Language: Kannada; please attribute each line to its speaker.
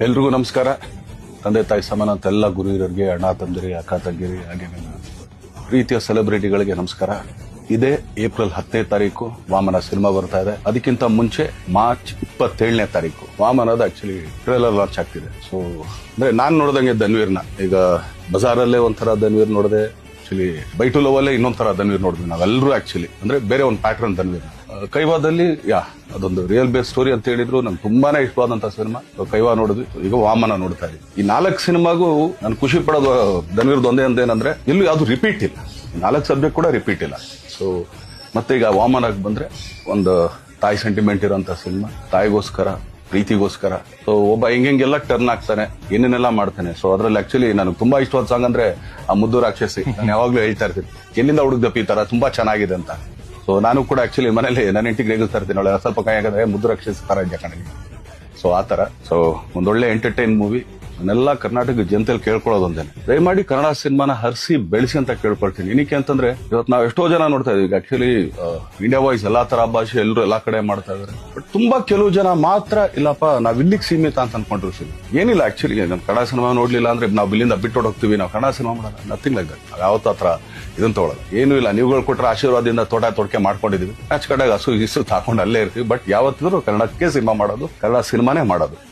Speaker 1: ಎಲ್ರಿಗೂ ನಮಸ್ಕಾರ. ತಂದೆ ತಾಯಿ ಸಮಾನ ಅಂತ ಎಲ್ಲ ಗುರು ಹಿರಿಯರಿಗೆ ಅಣ್ಣ ತಂದಿರಿ, ಅಕ್ಕ ತಂಗಿರಿ, ಹಾಗೆ ನನ್ನ ಪ್ರೀತಿಯ ಸೆಲೆಬ್ರಿಟಿಗಳಿಗೆ ನಮಸ್ಕಾರ. ಇದೇ ಏಪ್ರಿಲ್ ಹತ್ತನೇ ತಾರೀಕು ವಾಮನ ಸಿನಿಮಾ ಬರ್ತಾ ಇದೆ. ಅದಕ್ಕಿಂತ ಮುಂಚೆ ಮಾರ್ಚ್ ಇಪ್ಪತ್ತೇಳನೇ ತಾರೀಕು. ವಾಮನದ ಆಕ್ಚುಲಿ ಟ್ರೇಲರ್ ಲಾಂಚ್ ಆಗ್ತಿದೆ. ಸೊ ಅಂದ್ರೆ ನಾನು ನೋಡ್ದಂಗೆ ಧನ್ವೀರ್ನ. ಈಗ ಬಜಾರಲ್ಲೇ ಒಂಥರ ಧನ್ವೀರ್ ನೋಡಿದೆ ಆಕ್ಚುಲಿ ಬೈಟು ಲೋವಲ್ಲೇ ಲವ್ ಅಲ್ಲೇ ಇನ್ನೊಂದ್ ತರ ಧನ್ವೀರ್ ನೋಡಿದ್ವಿ ನಾವೆಲ್ಲರೂ ಆಕ್ಚುಲಿ ಅಂದ್ರೆ ಬೇರೆ ಒಂದು ಪ್ಯಾಟರ್ನ್ ಧನ್ವೀರ್ ಕೈವಾದಲ್ಲಿ ಯಾ, ಅದೊಂದು ರಿಯಲ್ ಬೇಸ್ ಸ್ಟೋರಿ ಅಂತ ಹೇಳಿದ್ರು. ನಂಗೆ ತುಂಬಾನೇ ಇಷ್ಟವಾದಂತ ಸಿನಿಮಾ ಕೈವಾ ನೋಡಿದ್ವಿ. ಈಗ ವಾಮನ ನೋಡ್ತಾ ಇದ್ವಿ ಈ ನಾಲ್ಕು ಸಿನಿಮಾಗೂ ನಾನು ಖುಷಿ ಪಡೋದು ಧನ್ವೀರ್ದು ಒಂದೇ ಅಂದೇನಂದ್ರೆ, ಇಲ್ಲೂ ಯಾವ್ದು ರಿಪೀಟ್ ಇಲ್ಲ. ನಾಲ್ಕು ಸಬ್ಜೆಕ್ಟ್ ಕೂಡ ರಿಪೀಟ್ ಇಲ್ಲ. ಸೊ ಮತ್ತೆ ಈಗ ವಾಮನಕ್ಕೆ ಬಂದ್ರೆ, ಒಂದು ತಾಯಿ ಸೆಂಟಿಮೆಂಟ್ ಇರೋಂಥ ಸಿನಿಮಾ ತಾಯಿಗೋಸ್ಕರ ಪ್ರೀತಿಗೋಸ್ಕರ. ಸೊ ಒಬ್ಬ ಹೆಂಗೆಲ್ಲ ಟರ್ನ್ ಆಗ್ತಾನೆ, ಏನೇನೆಲ್ಲ ಮಾಡ್ತಾನೆ. ಸೊ ಅದ್ರಲ್ಲಿ ಆಕ್ಚುಲಿ ನನಗೆ ತುಂಬಾ ಇಷ್ಟವಾದ ಸಾಂಗ್ ಅಂದ್ರೆ ಆ ಮುದ್ದು ರಾಕ್ಷಸಿ. ನಾನು ಯಾವಾಗ್ಲೂ ಹೇಳ್ತಾ ಇರ್ತೀನಿ, ಎಲ್ಲಿಂದ ಹುಡುಗ್ದಪ್ಪ ಈ ತರ? ತುಂಬಾ ಚೆನ್ನಾಗಿದೆ ಅಂತ. ಸೊ ನಾನು ಕೂಡ ಆಕ್ಚುಲಿ ಮನೇಲಿ ನನ್ನ ಇಂಟಿಗೆ ರೇಗಿಸ್ತಾ ಇರ್ತೀನಿ ಅವಳೆ ಸ್ವಲ್ಪ ಕೈ ಆಗಿದ್ರೆ ಮುದ್ದು ರಾಕ್ಷಸಿ ತರ ಇದೆ ಸೊ ಆ ತರ. ಸೊ ಒಂದೊಳ್ಳೆ ಎಂಟರ್ಟೈನ್ ಮೂವಿ ನಾನೆಲ್ಲ ಕರ್ನಾಟಕ ಜನತೆಯಲ್ಲಿ ಕೇಳ್ಕೊಳ್ಳೋದೊಂದೇನೆ ದಯಮಾಡಿ ಕನ್ನಡ ಸಿನಿಮಾನ ಹರಿಸಿ ಬೆಳೆಸಿ ಅಂತ ಕೇಳ್ಕೊಳ್ತೀನಿ ಏನಕ್ಕೆ ಅಂತಂದ್ರೆ ಇವತ್ತು ನಾವು ಎಷ್ಟೋ ಜನ ನೋಡ್ತಾ ಇದೀವಿ. ಆಕ್ಚುಲಿ ಇಂಡಿಯಾ ವಾಯ್ಸ್ ಎಲ್ಲಾ ತರ ಭಾಷೆ ಎಲ್ಲರೂ ಎಲ್ಲಾ ಕಡೆ ಮಾಡ್ತಾ ಇದಾರೆ. ಬಟ್ ತುಂಬಾ ಕೆಲವು ಜನ ಮಾತ್ರ, ಇಲ್ಲಪ್ಪ, ನಾವ್ ಇಲ್ಲಿಗೆ ಸೀಮಿತ ಅಂತ ಅನ್ಕೊಂಡಿರ್ತೀವಿ ಏನಿಲ್ಲ ಆಕ್ಚುಲಿ ನಮ್ ಕನ್ನಡ ಸಿನಿಮಾ ನೋಡ್ಲಿಲ್ಲ ಅಂದ್ರೆ ನಾವು ಇಲ್ಲಿಂದ ಬಿಟ್ಟು ಹೋಗ್ತೀವಿ. ನಾವು ಕನ್ನಡ ಸಿನಿಮಾ ಮಾಡಲ್ಲ. ನಥಿಂಗ್ ಲೈಕ್ ದಟ್ ನಾವು ಹತ್ರ ಇದನ್ನ ತಗೊಳ್ಳೋದು ಏನೂ ಇಲ್ಲ. ನೀವುಗಳು ಕೊಟ್ಟರೆ ಆಶೀರ್ವಾದದಿಂದ ತೋಟ ತೊಡಕೆ ಮಾಡ್ಕೊಂಡಿದೀವಿ. ಅಚ್ಚ ಕಡೆಗೆ ಹಸು ಹಿಸು ತಾಕೊಂಡು ಅಲ್ಲೇ ಇರ್ತೀವಿ. ಬಟ್ ಯಾವತ್ತಿದ್ರು ಕನ್ನಡಕ್ಕೆ ಸಿನಿಮಾ ಮಾಡೋದು, ಕನ್ನಡ ಸಿನಿಮಾನೇ ಮಾಡೋದು.